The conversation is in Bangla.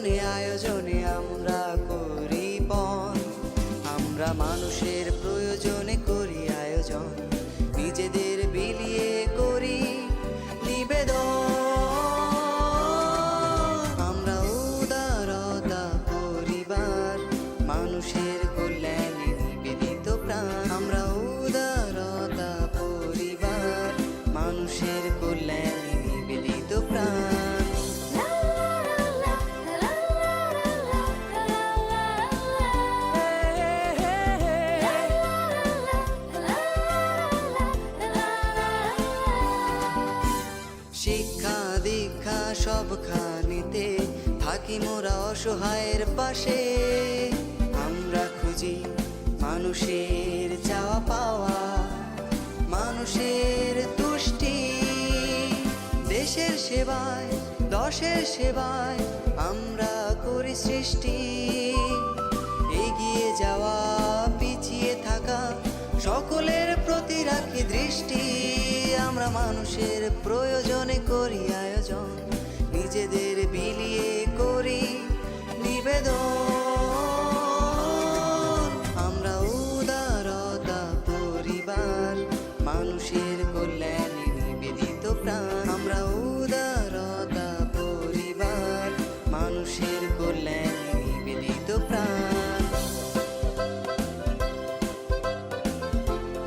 আয়োজনে আয়োজনে আমরা করি পণ আমরা মানুষের প্রয়োজনে করি আয়োজন। নিজেদের বিলিয়ে করি নিবেদন। আমরা উদারতা পরিবার, মানুষের শিক্ষা দীক্ষা সব খানিতে থাকি মোরা অসহায়ের পাশে। আমরা খুঁজি মানুষের চাওয়া পাওয়া, মানুষের তুষ্টি। দেশের সেবায়, দশের সেবায় আমরা করি সৃষ্টি। এগিয়ে যাওয়া, পিছিয়ে থাকা, সকলের প্রতি রাখি দৃষ্টি। আমরা মানুষের প্রয়োজনে মানুষের কল্যাণে নিবেদিত প্রাণ